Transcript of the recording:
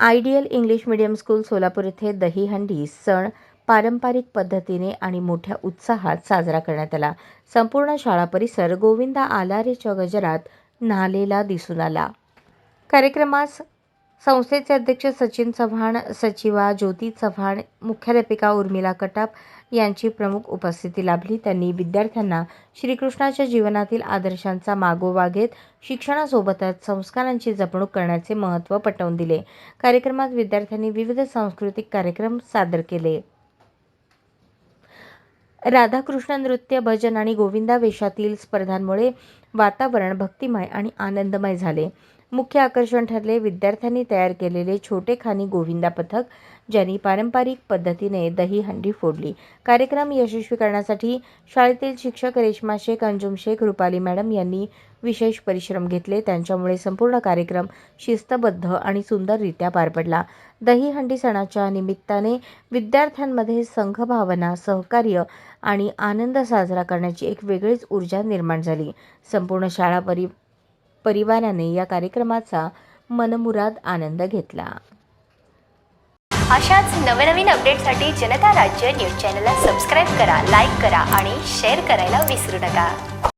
Ideal English medium school Solapur येथे दहीहंडी सण पारंपरिक पद्धतीने आणि मोठ्या उत्साहात साजरा करण्यात आला. संपूर्ण शाळा परिसर गोविंदा आलारेच्या गजरात न्हालेला दिसून आला. कार्यक्रमास संस्थेचे अध्यक्ष सचिन चव्हाण सचिवा ज्योती चव्हाण मुख्याध्यापिका उर्मिला कटाप यांची प्रमुख उपस्थिती लाभली. त्यांनी विद्यार्थ्यांना श्रीकृष्णाच्या जीवनातील आदर्शांचा मागोवा घेत शिक्षणासोबतच संस्कारांची जपणूक करण्याचे महत्त्व पटवून दिले. कार्यक्रमात विद्यार्थ्यांनी विविध सांस्कृतिक कार्यक्रम सादर केले. राधाकृष्ण नृत्य भजन आणि गोविंदा वेशातील स्पर्धांमुळे वातावरण भक्तिमय आणि आनंदमय झाले. मुख्य आकर्षण ठरले. विद्यार्थ्यांनी तयार केलेले छोटे खानी गोविंदा पथक ज्यांनी पारंपरिक पद्धतीने दहीहंडी फोडली. कार्यक्रम यशस्वी करण्यासाठी शाळेतील शिक्षक रेश्मा शेख अंजुम शेख रुपाली मॅडम यांनी विशेष परिश्रम घेतले. त्यांच्यामुळे संपूर्ण कार्यक्रम शिस्तबद्ध आणि सुंदररित्या पार पडला. दहीहंडी सणाच्या निमित्ताने विद्यार्थ्यांमध्ये संघभावना सहकार्य आणि आनंद साजरा करण्याची एक वेगळीच ऊर्जा निर्माण झाली. संपूर्ण शाळा परि परिवाराने या कार्यक्रमाचा मनमुराद आनंद घेतला. अशाच नवनवीन अपडेटसाठी जनता राज्य न्यूज चॅनलला सबस्क्राईब करा लाईक करा आणि शेअर करायला विसरू नका.